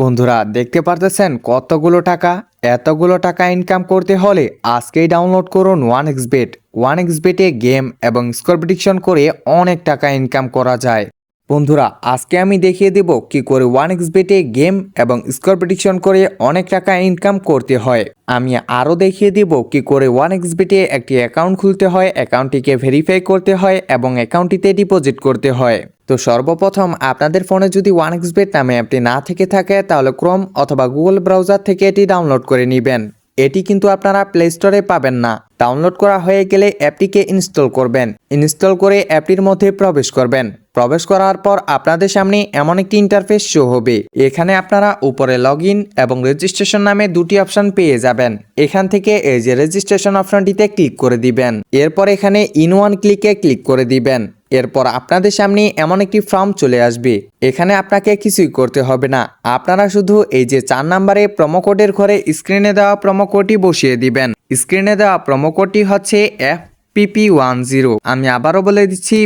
বন্ধুরা, দেখতে পারতেছেন কতগুলো টাকা? এতগুলো টাকা ইনকাম করতে হলে আজকেই ডাউনলোড করুন one X bet one X বেটে গেম এবং স্কোর প্রেডিকশন করে অনেক টাকা ইনকাম করা যায়। বন্ধুরা, আজকে আমি দেখিয়ে দেব কি করে ওয়ান এক্স বেটে গেম এবং স্কোর প্রেডিকশন করে অনেক টাকা ইনকাম করতে হয়। আমি আরও দেখিয়ে দেব কি করে ওয়ান এক্স বেটে একটি অ্যাকাউন্ট খুলতে হয় অ্যাকাউন্টটিকে ভেরিফাই করতে হয় এবং অ্যাকাউন্টটিতে ডিপোজিট করতে হয়। তো সর্বপ্রথম আপনাদের ফোনে যদি ওয়ান এক্স বেট নামে অ্যাপটি না থেকে থাকে, তাহলে ক্রোম অথবা গুগল ব্রাউজার থেকে এটি ডাউনলোড করে নেবেন। এটি কিন্তু আপনারা প্লে স্টোরে পাবেন না। ডাউনলোড করা হয়ে গেলে অ্যাপটিকে ইনস্টল করবেন। ইনস্টল করে অ্যাপটির মধ্যে প্রবেশ করবেন। প্রবেশ করার পর আপনাদের সামনে এমন একটি ইন্টারফেস শো হবে। এখানে আপনারা উপরে লগ এবং রেজিস্ট্রেশন নামে দুটি অপশন পেয়ে যাবেন। এখান থেকে এই যে রেজিস্ট্রেশন অপশনটিতে ক্লিক করে দিবেন। এরপর এখানে ইন ওয়ান ক্লিকে ক্লিক করে দিবেন। এরপর আপনাদের সামনে এমন একটি ফর্ম চলে আসবে। এখানে আপনাকে কিছুই করতে হবে না। আপনারা শুধু এই যে চার নাম্বারে প্রোমো কোডের ঘরে স্ক্রিনে দেওয়া প্রোমো কোডটি বসিয়ে দিবেন। স্ক্রিনে দেওয়া প্রোমো কোডটি হচ্ছে এফ পিপি ওয়ান জিরো। আমি আবারও বলে দিচ্ছি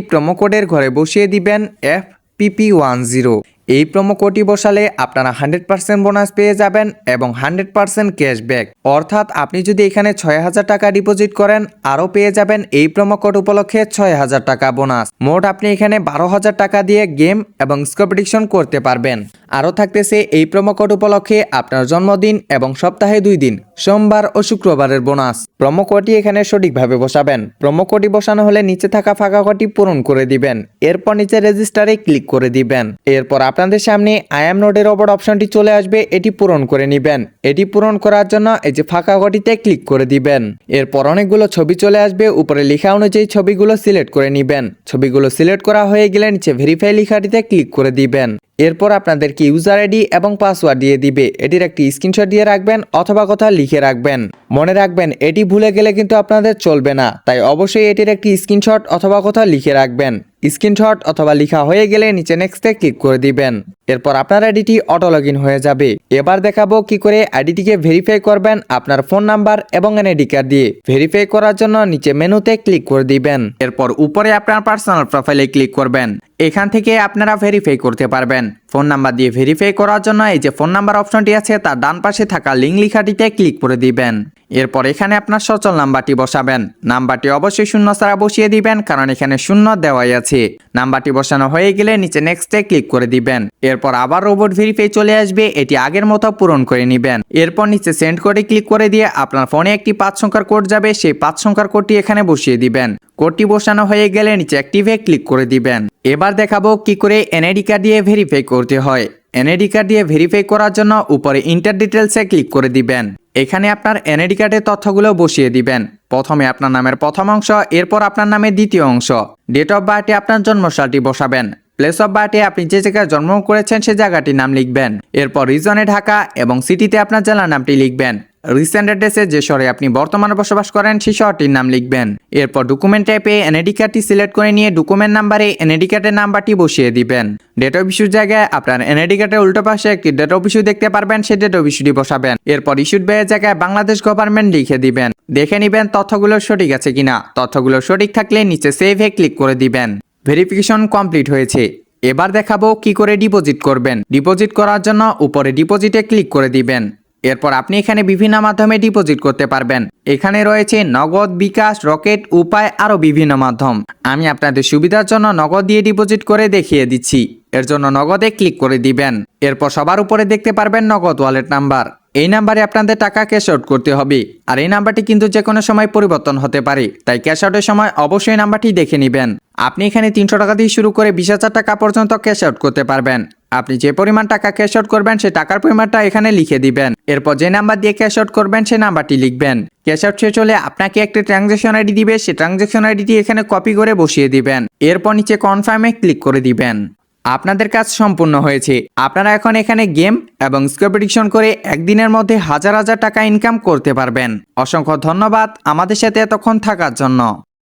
কোডের ঘরে বসিয়ে দিবেন এফ পিপি ওয়ান জিরো। এই কোডটি বসালে আপনারা হান্ড্রেড পার্সেন্ট বোনাস পেয়ে যাবেন এবং হান্ড্রেড পার্সেন্ট ক্যাশব্যাক। অর্থাৎ আপনি যদি এখানে ছয় হাজার টাকা ডিপোজিট করেন, আরও পেয়ে যাবেন এই কোড উপলক্ষে ছয় হাজার টাকা বোনাস। মোট আপনি এখানে বারো হাজার টাকা দিয়ে গেম এবং স্কোপ্রেডিকশন করতে পারবেন। আরও থাকতেছে এই প্রোমো কোড উপলক্ষে আপনার জন্মদিন এবং সপ্তাহে দুই দিন, সোমবার ও শুক্রবারের বোনাস প্রোমো কোডটি এখানে সঠিকভাবে বসাবেন। প্রোমো কোডটি বসানো হলে নিচে থাকা ফাঁকা কোডটি পূরণ করে দিবেন। এরপর নিচে রেজিস্টারে ক্লিক করে দিবেন। এরপর আপনাদের সামনে আই এম নোডের ওপর অপশনটি চলে আসবে, এটি পূরণ করে নেবেন। এটি পূরণ করার জন্য এই যে ফাঁকা ঘটিতে ক্লিক করে দিবেন। এরপর অনেকগুলো ছবি চলে আসবে, উপরে লেখা অনুযায়ী ছবিগুলো সিলেক্ট করে নেবেন। ছবিগুলো সিলেক্ট করা হয়ে গেলে নিচে ভেরিফাই লেখাটিতে ক্লিক করে দিবেন। এরপর আপনাদেরকে ইউজার আইডি এবং পাসওয়ার্ড দিয়ে দিবে। এটির একটি স্ক্রিনশট দিয়ে রাখবেন অথবা কথা লিখে রাখবেন। মনে রাখবেন, এটি ভুলে গেলে কিন্তু আপনাদের চলবে না। তাই অবশ্যই এটির একটি স্ক্রিনশট অথবা কথা লিখে রাখবেন। স্ক্রিনশট অথবা লিখা হয়ে গেলে নিচে নেক্সটে ক্লিক করে দিবেন। এরপর আপনার আইডিটি অটো লগ হয়ে যাবে। এবার দেখাবো কি করে আইডিটিকে ভেরিফাই করবেন আপনার ফোন নাম্বার এবং এনআইডি কার্ড দিয়ে। ভেরিফাই করার জন্য নিচে মেনুতে ক্লিক করে দিবেন। এরপর উপরে আপনার পার্সোনাল প্রোফাইলে ক্লিক করবেন। এখান থেকে আপনারা ভেরিফাই করতে পারবেন। ফোন নাম্বার দিয়ে ভেরিফাই করার জন্য এই যে ফোন নাম্বার অপশনটি আছে, তার ডান পাশে থাকা লিঙ্ক লেখাটিতে ক্লিক করে দিবেন। এরপর এখানে আপনার সচল নাম্বারটি বসাবেন। নাম্বারটি অবশ্যই শূন্য ছাড়া বসিয়ে দিবেন, কারণ এখানে শূন্য দেওয়াই আছে। নাম্বারটি বসানো হয়ে গেলে নিচে নেক্সটে ক্লিক করে দিবেন। এরপর আবার রোবট ভেরিফাই চলে আসবে, এটি আগের মতো পূরণ করে নেবেন। এরপর নিচে সেন্ড করে ক্লিক করে দিয়ে আপনার ফোনে একটি পাঁচ সংখ্যার কোড যাবে, সেই পাঁচ সংখ্যার কোডটি এখানে বসিয়ে দিবেন। কোডটি বসানো হয়ে গেলে নিচে অ্যাক্টিভে ক্লিক করে দিবেন। এবার দেখাবো কি করে এনআইডি কার্ড দিয়ে ভেরিফাই করতে হয়। এনআইডি কার্ড দিয়ে ভেরিফাই করার জন্য উপরে ইন্টার ডিটেলসে ক্লিক করে দিবেন। এখানে আপনার এনআইডি কার্ডের তথ্যগুলো বসিয়ে দিবেন। প্রথমে আপনার নামের প্রথম অংশ, এরপর আপনার নামের দ্বিতীয় অংশ। ডেট অফ বার্থে আপনার জন্মসালটি বসাবেন। প্লেস অফ বার্থে আপনি যে জায়গায় জন্ম করেছেন সে জায়গাটির নাম লিখবেন। এরপর রিজনে ঢাকা এবং সিটিতে আপনার জেলার নামটি লিখবেন। রিসেন্ট অ্যাড্রেসে যে শহরে আপনি বর্তমানে বসবাস করেন, সেই শহরটির নাম লিখবেন। এরপর ডকুমেন্ট টাইপে এনএডি কার্ডটি সিলেক্ট করে নিয়ে ডকুমেন্ট নাম্বারে এনএডি কার্ডের নাম্বারটি বসিয়ে দিবেন। ডেট অফ ইস্যুর জায়গায় আপনার এনআইডি কার্ডের উল্টো পাশে একটি ডেট অফ ইস্যু দেখতে পারবেন, সেই ডেট অফ ইস্যুটি বসাবেন। এরপর ইস্যুড ব্যয়ের জায়গায় বাংলাদেশ গভর্নমেন্ট লিখে দিবেন। দেখে নিবেন তথ্যগুলো সঠিক আছে কিনা। তথ্যগুলো সঠিক থাকলে নিচে সেভে ক্লিক করে দিবেন। ভেরিফিকেশন কমপ্লিট হয়েছে। এবার দেখাবো কি করে ডিপোজিট করবেন। ডিপোজিট করার জন্য উপরে ডিপোজিটে ক্লিক করে দিবেন। এরপর আপনি এখানে বিভিন্ন মাধ্যমে ডিপোজিট করতে পারবেন। এখানে রয়েছে নগদ, বিকাশ, রকেট, উপায় আরও বিভিন্ন মাধ্যম। আমি আপনাদের সুবিধার জন্য নগদ দিয়ে ডিপোজিট করে দেখিয়ে দিচ্ছি। এর জন্য নগদে ক্লিক করে দিবেন। এরপর সবার উপরে দেখতে পারবেন নগদ ওয়ালেট নাম্বার এই নাম্বারে আপনাদের টাকা ক্যাশ আউট করতে হবে। আর এই নাম্বারটি কিন্তু যে কোনো সময় পরিবর্তন হতে পারে। তাই ক্যাশ আউটের সময় অবশ্যই নাম্বারটি দেখে নেবেন। আপনি এখানে তিনশো টাকা দিয়ে শুরু করে বিশ হাজার টাকা পর্যন্ত ক্যাশ আউট করতে পারবেন। আপনি যে পরিমাণ টাকা ক্যাশ আউট করবেন সেই টাকার পরিমাণটা এখানে লিখে দিবেন। এরপর যে নাম্বার দিয়ে ক্যাশ আউট করবেন সেই নাম্বারটি লিখবেন। ক্যাশ আউট শেষ হলে আপনাকে একটি ট্রানজ্যাকশন আইডি দিবে। সেই ট্রানজ্যাকশন আইডিটি এখানে কপি করে বসিয়ে দিবেন। এরপর নিচে কনফার্মে ক্লিক করে দিবেন। আপনাদের কাজ সম্পূর্ণ হয়েছে। আপনারা এখন এখানে গেম এবং স্কোর প্রেডিকশন করে একদিনের মধ্যে হাজার হাজার টাকা ইনকাম করতে পারবেন। অসংখ্য ধন্যবাদ আমাদের সাথে এতক্ষণ থাকার জন্য।